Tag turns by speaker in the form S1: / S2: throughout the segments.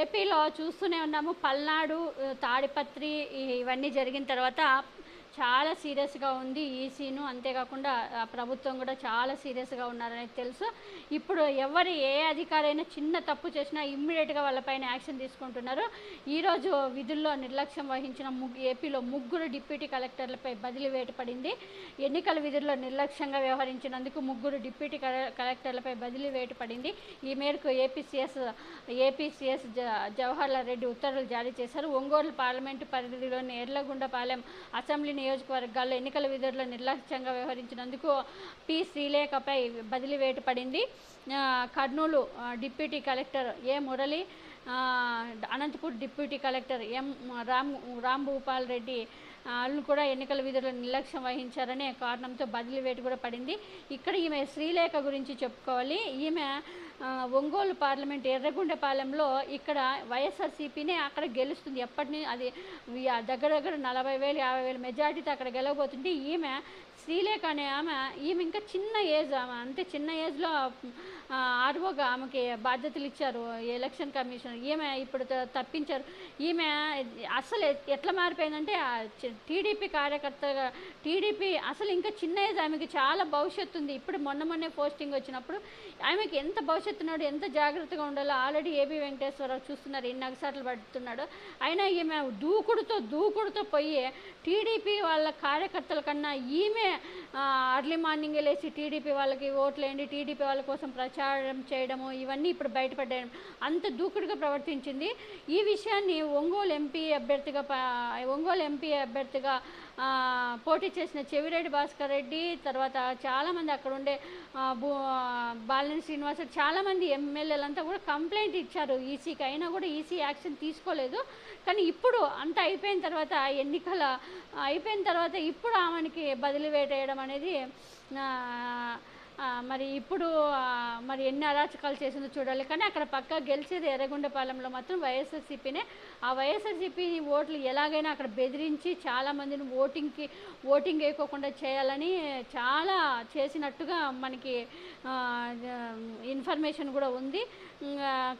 S1: ఏపీలో చూస్తూనే ఉన్నాము. పల్నాడు తాడిపత్రి ఇవన్నీ జరిగిన తర్వాత చాలా సీరియస్గా ఉంది ఈసీను అంతేకాకుండా ప్రభుత్వం కూడా చాలా సీరియస్గా ఉన్నారనేది తెలుసు. ఇప్పుడు ఎవరు ఏ అధికారైనా చిన్న తప్పు చేసినా ఇమ్మీడియట్గా వాళ్ళపైన యాక్షన్ తీసుకుంటున్నారు. ఈరోజు విధుల్లో నిర్లక్ష్యం వహించిన ముగ్గు ఏపీలో ముగ్గురు డిప్యూటీ కలెక్టర్లపై బదిలీ వేటు పడింది. ఎన్నికల విధుల్లో నిర్లక్ష్యంగా వ్యవహరించినందుకు ముగ్గురు డిప్యూటీ కలెక్టర్లపై బదిలీ వేటు పడింది. ఈ మేరకు ఏపీసీఎస్ ఏపీసీఎస్ జ జవహర్లాల్ రెడ్డి ఉత్తర్వులు జారీ చేశారు. ఒంగోలు పార్లమెంటు పరిధిలోని ఎర్లగుండపాలెం అసెంబ్లీ నియోజకవర్గాల్లో ఎన్నికల విధుల్లో నిర్లక్ష్యంగా వ్యవహరించినందుకు పి శ్రీలేఖపై బదిలీ వేటు పడింది Kurnool deputy collector A Murali Anantapur deputy collector M Ram Bhupal Reddy వాళ్ళు కూడా ఎన్నికల విధులు నిర్లక్ష్యం వహించారనే కారణంతో బదిలీ వేటు కూడా పడింది. ఇక్కడ ఈమె శ్రీలేఖ గురించి చెప్పుకోవాలి. ఈమె ఒంగోలు పార్లమెంట్ ఎర్రగుండపాలెంలో ఇక్కడ వైఎస్ఆర్సీపీనే అక్కడ గెలుస్తుంది. ఎప్పటి అది దగ్గర దగ్గర నలభై వేలు యాభై వేలు మెజార్టీతో అక్కడ గెలవబోతుంటే ఈమె శ్రీలేఖ అనే ఆమె ఈమె ఇంకా చిన్న ఏజ్ ఆమె అంతే చిన్న ఏజ్లో ఆర్వోగా ఆమెకి బాధ్యతలు ఇచ్చారు ఎలక్షన్ కమిషన్. ఈమె ఇప్పుడు తప్పించారు. ఈమె అసలు ఎ- ఎట్లా మారిపోయిందంటే టీడీపీ కార్యకర్తగా టీడీపీ అసలు ఇంకా చిన్న ఏజ్ ఆమెకి చాలా భవిష్యత్తు ఉంది. ఇప్పుడు మొన్న మొన్నే పోస్టింగ్ వచ్చినప్పుడు ఆమెకి ఎంత భవిష్యత్తు ఉన్నాడు ఎంత జాగ్రత్తగా ఉండాలో ఆల్రెడీ ఏబీ వెంకటేశ్వరరావు చూస్తున్నారు ఎన్ని అగసాట్లు పడుతున్నాడు. అయినా ఈమె దూకుడుతో దూకుడుతో పోయి టీడీపీ వాళ్ళ కార్యకర్తల కన్నా ఈమె అర్లీ మార్నింగ్ లేచి టీడీపీ వాళ్ళకి ఓట్లేండి టీడీపీ వాళ్ళ కోసం ప్రచారం చేయడము ఇవన్నీ ఇప్పుడు బయటపడ్డాయి. అంత దూకుడుగా ప్రవర్తించింది. ఈ విషయాన్ని ఒంగోలు ఎంపీ అభ్యర్థిగా ఒంగోలు ఎంపీ అభ్యర్థిగా పోటీ చేసిన చెవిరెడ్డి భాస్కర్ రెడ్డి తర్వాత చాలామంది అక్కడ ఉండే ఆ, భూ బాలినేని శ్రీనివాస చాలామంది ఎమ్మెల్యేలంతా కూడా కంప్లైంట్ ఇచ్చారు. ఈసీకి అయినా కూడా ఈసీ యాక్షన్ తీసుకోలేదు. కానీ ఇప్పుడు అంతా అయిపోయిన తర్వాత ఎన్నికల అయిపోయిన తర్వాత ఇప్పుడు ఆమెకి బదిలీ వేటేయడం అనేది మరి ఇప్పుడు మరి ఎన్ని అరాచకాలు చేసిందో చూడాలి. కానీ అక్కడ పక్క గెలిచేది ఎర్రగొండపాలెంలో మాత్రం వైఎస్ఆర్సీపీనే. ఆ వైఎస్ఆర్సీపీ ఓట్లు ఎలాగైనా అక్కడ బెదిరించి చాలామందిని ఓటింగ్కి ఓటింగ్ వేయకోకుండా చేయాలని చాలా చేసినట్టుగా మనకి ఇన్ఫర్మేషన్ కూడా ఉంది.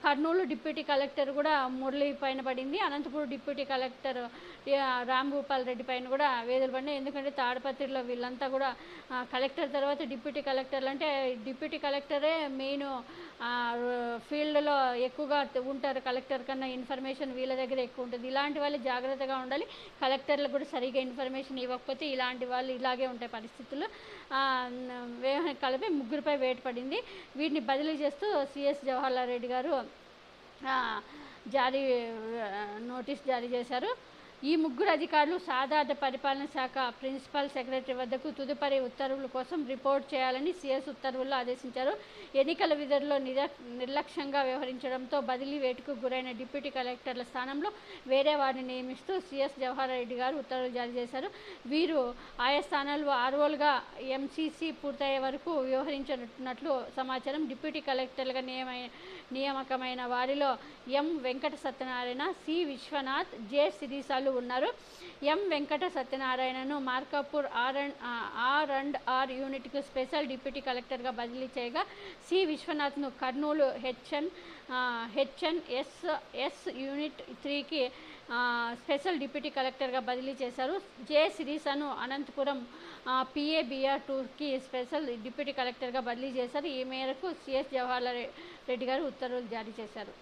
S1: కర్నూలు డిప్యూటీ కలెక్టర్ కూడా మురళి పైన పడింది. అనంతపురం డిప్యూటీ కలెక్టర్ రామ్ భూపాల్ రెడ్డి పైన కూడా వేదులు పడినాయి. ఎందుకంటే తాడపత్రిలో వీళ్ళంతా కూడా కలెక్టర్ తర్వాత డిప్యూటీ కలెక్టర్లు అంటే డిప్యూటీ కలెక్టరే మెయిన్ ఫీల్డ్లో ఎక్కువగా ఉంటారు కలెక్టర్ కన్నా ఇన్ఫర్మేషన్ వీళ్ళ దగ్గర ఎక్కువ ఉంటుంది. ఇలాంటి వాళ్ళు జాగ్రత్తగా ఉండాలి. కలెక్టర్లకు కూడా సరిగా ఇన్ఫర్మేషన్ ఇవ్వకపోతే ఇలాంటి వాళ్ళు ఇలాగే ఉంటాయి పరిస్థితులు. ఆ, కలిపి ముగ్గురిపై వేటు పడింది. వీటిని బదిలీ చేస్తూ సిఎస్ జవహర్లాల్ రెడ్డి గారు జారీ నోటీస్ జారీ చేశారు. ఈ ముగ్గురు అధికారులు సాధారణ పరిపాలన శాఖ ప్రిన్సిపల్ సెక్రటరీ వద్దకు తుదుపరి ఉత్తర్వుల కోసం రిపోర్ట్ చేయాలని సిఎస్ ఉత్తర్వుల్లో ఆదేశించారు. ఎన్నికల విధుల్లో నిర నిర్లక్ష్యంగా వ్యవహరించడంతో బదిలీ వేటుకు గురైన డిప్యూటీ కలెక్టర్ల స్థానంలో వేరే వారిని నియమిస్తూ సీఎస్ జవహర్ రెడ్డి గారు ఉత్తర్వులు జారీ చేశారు. వీరు ఆయా స్థానాల్లో ఆర్వోలుగా ఎంసీసీ పూర్తయ్యే వరకు వ్యవహరించినట్లు సమాచారం. డిప్యూటీ కలెక్టర్లుగా నియమై నియామకమైన వారిలో M Venkata Satyanarayana C Viswanath J శిరీసాలు ఉన్నారు. M Venkata సత్యనారాయణను Markapur R and R and R యూనిట్కు స్పెషల్ డిప్యూటీ కలెక్టర్గా బదిలీ చేయగా C విశ్వనాథ్ను Kurnool HN HN S S unit త్రీకి స్పెషల్ డిప్యూటీ కలెక్టర్గా బదిలీ చేశారు. జె సిరీసను అనంతపురం పిఏబిఆర్ టూకి స్పెషల్ డిప్యూటీ కలెక్టర్గా బదిలీ చేశారు. ఈ మేరకు సిఎస్ జవహర్లాల్ రెడ్డి గారు ఉత్తర్వులు జారీ చేశారు.